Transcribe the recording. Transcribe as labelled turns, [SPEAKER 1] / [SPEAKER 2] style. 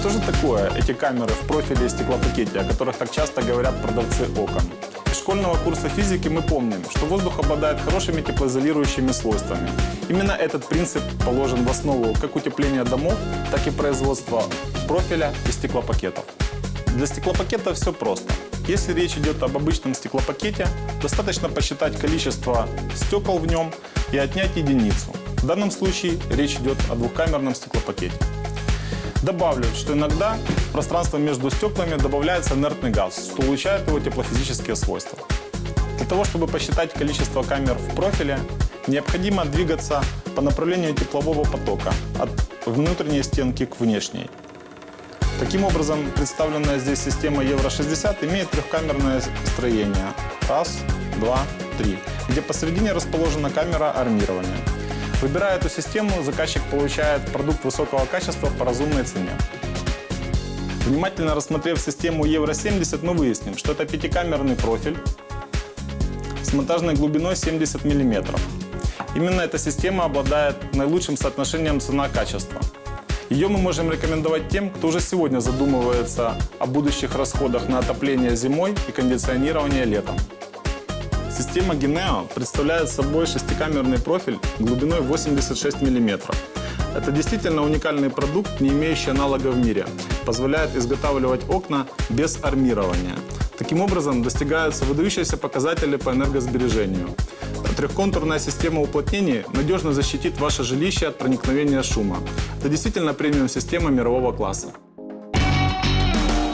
[SPEAKER 1] Что же такое эти камеры в профиле и стеклопакете, о которых так часто говорят продавцы окон? Из школьного курса физики мы помним, что воздух обладает хорошими теплоизолирующими свойствами. Именно этот принцип положен в основу как утепления домов, так и производства профиля и стеклопакетов. Для стеклопакета все просто. Если речь идет об обычном стеклопакете, достаточно посчитать количество стекол в нем и отнять единицу. В данном случае речь идет о двухкамерном стеклопакете. Добавлю, что иногда в пространство между стеклами добавляется инертный газ, что улучшает его теплофизические свойства. Для того, чтобы посчитать количество камер в профиле, необходимо двигаться по направлению теплового потока от внутренней стенки к внешней. Таким образом, представленная здесь система Евро-60 имеет трехкамерное строение. Раз, два, три. Где посередине расположена камера армирования. Выбирая эту систему, заказчик получает продукт высокого качества по разумной цене. Внимательно рассмотрев систему Евро-70, мы выясним, что это пятикамерный профиль с монтажной глубиной 70 мм. Именно эта система обладает наилучшим соотношением цена-качество. Ее мы можем рекомендовать тем, кто уже сегодня задумывается о будущих расходах на отопление зимой и кондиционирование летом. Система Geneo представляет собой шестикамерный профиль глубиной 86 мм. Это действительно уникальный продукт, не имеющий аналога в мире. Позволяет изготавливать окна без армирования. Таким образом, достигаются выдающиеся показатели по энергосбережению. Трехконтурная система уплотнений надежно защитит ваше жилище от проникновения шума. Это действительно премиум-система мирового класса.